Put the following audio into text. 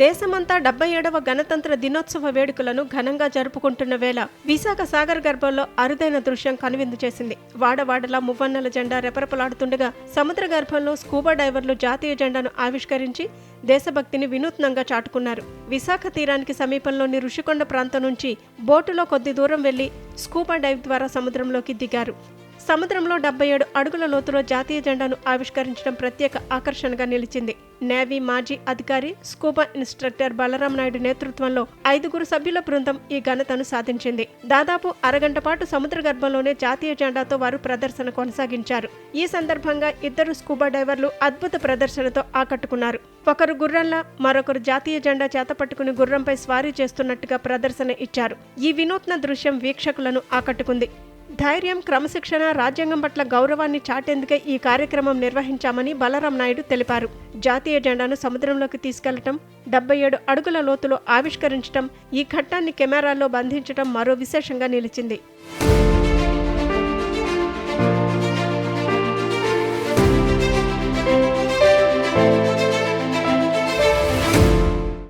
దేశమంతా డెబ్బై ఏడవ గణతంత్ర దినోత్సవ వేడుకలను ఘనంగా జరుపుకుంటున్న వేళ విశాఖ సాగర్ గర్భంలో అరుదైన దృశ్యం కనువిందు చేసింది. వాడవాడలా మువ్వన్నెల జెండా రెపరెపలాడుతుండగా సముద్ర గర్భంలో స్కూబా డైవర్లు జాతీయ జెండాను ఆవిష్కరించి దేశభక్తిని వినూత్నంగా చాటుకున్నారు. విశాఖ తీరానికి సమీపంలోని ఋషికొండ ప్రాంతం నుంచి బోటులో కొద్ది దూరం వెళ్ళి స్కూబా డైవ్ ద్వారా సముద్రంలోకి దిగారు. సముద్రంలో డెబ్బై ఏడు అడుగుల లోతులో జాతీయ జెండాను ఆవిష్కరించడం ప్రత్యేక ఆకర్షణగా నిలిచింది. నేవీ మాజీ అధికారి స్కూబా ఇన్స్ట్రక్టర్ బలరాం నాయుడు నేతృత్వంలో ఐదుగురు సభ్యుల బృందం ఈ ఘనతను సాధించింది. దాదాపు అరగంట పాటు సముద్ర గర్భంలోనే జాతీయ జెండాతో వారు ప్రదర్శన కొనసాగించారు. ఈ సందర్భంగా ఇద్దరు స్కూబా డైవర్లు అద్భుత ప్రదర్శనతో ఆకట్టుకున్నారు. ఒకరు గుర్రంలా మరొకరు జాతీయ జెండా చేతపట్టుకుని గుర్రంపై స్వారీ చేస్తున్నట్టుగా ప్రదర్శన ఇచ్చారు. ఈ వినూత్న దృశ్యం వీక్షకులను ఆకట్టుకుంది. ధైర్యం క్రమశిక్షణ రాజ్యాంగం పట్ల గౌరవాన్ని చాటేందుకే ఈ కార్యక్రమం నిర్వహించామని బలరాం నాయుడు తెలిపారు. జాతీయ జెండాను సముద్రంలోకి తీసుకెళ్ళటం డెబ్బై ఏడు అడుగుల లోతులో ఆవిష్కరించటం ఈ ఘట్టాన్ని కెమెరాల్లో బంధించటం మరో విశేషంగా నిలిచింది.